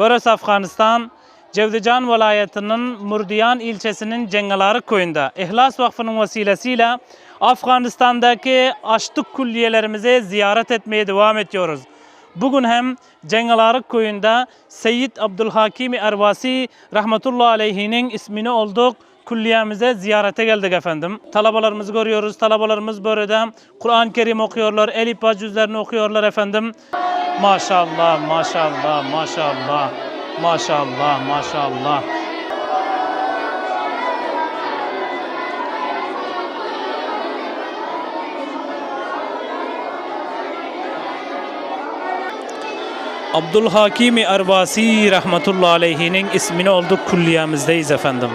Burası Afganistan, Cevdecan vilayetinin Murdiyan ilçesinin Cengaları köyünde İhlas Vakfı'nın vesilesiyle Afganistan'daki açlık külliyelerimizi ziyaret etmeye devam ediyoruz. Bugün hem Cengaları köyünde Seyyid Abdülhakim Ervasi rahmetullahi aleyhinin ismini olduk külliyemize ziyarete geldik efendim. Talabalarımızı görüyoruz. Talabalarımız böyle Kur'an-ı Kerim okuyorlar. Elif cüzlerini okuyorlar efendim. Maşallah, maşallah, maşallah. Maşallah, maşallah. Abdülhakim Ervasi rahmetullahi aleyhinin ismini olduk külliyemizdeyiz efendim.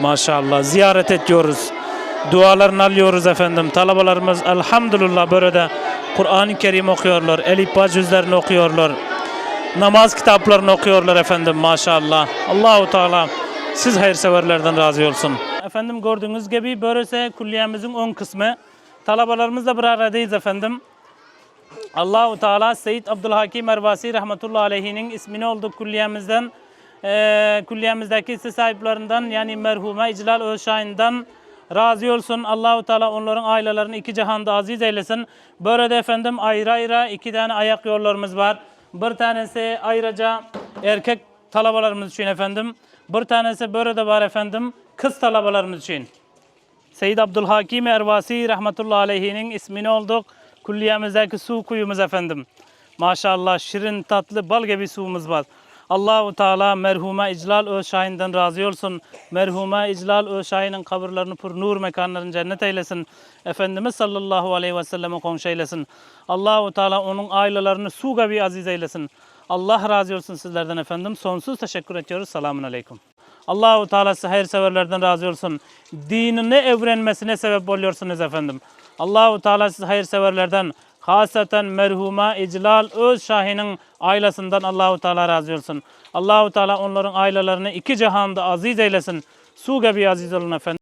Maşallah ziyaret ediyoruz. Dualarını alıyoruz efendim. Talabalarımız elhamdülillah böyle Kur'an-ı Kerim okuyorlar. Elif Ba cüzlerini okuyorlar. Namaz kitaplarını okuyorlar efendim maşallah. Allahu Teala siz hayırseverlerden razı olsun. Efendim gördüğünüz gibi böylese külliyemizin ön kısmı. Talabalarımızla bir aradayız efendim. Allahu Teala Seyyid Abdülhakim Ervasi rahmetullahi aleyhinin ismini olduk külliyemizden. Eee külliyemizdeki hisse sahiplerinden yani merhume İclal Özşahin'den razı olsun. Allahu Teala onların ailelerini iki cihanda aziz eylesin. Böyle de efendim ayrı ayrı iki tane ayak yollarımız var. Bir tanesi ayrıca erkek talabalarımız için efendim. Bir tanesi böyle de var efendim kız talabalarımız için. Seyyid Abdülhakim Ervasi rahmetullahi aleyhinin ismini olduk. Külliyemizdeki su kuyumuz efendim. Maşallah şirin tatlı bal gibi suyumuz var. Allahu Teala merhume İclal Özşahin'den razı olsun. Merhume İclal Özşahin'in kabirlerini pür nur mekanlarını cennet eylesin. Efendimiz sallallahu aleyhi ve selleme komşu eylesin. Allahu Teala onun ailelerini su gibi aziz eylesin. Allah razı olsun sizlerden efendim. Sonsuz teşekkür ediyoruz. Selamun aleyküm. Allahu Teala size hayırseverlerden razı olsun. Dinini evrenmesine sebep oluyorsunuz efendim. Allahu Teala sizi hayırseverlerden hasaten merhuma İclal Öz Şahin'in ailesinden Allahu Teala razı olsun. Allahu Teala onların ailelerini iki cihanda aziz eylesin. Su gibi aziz olun efendim.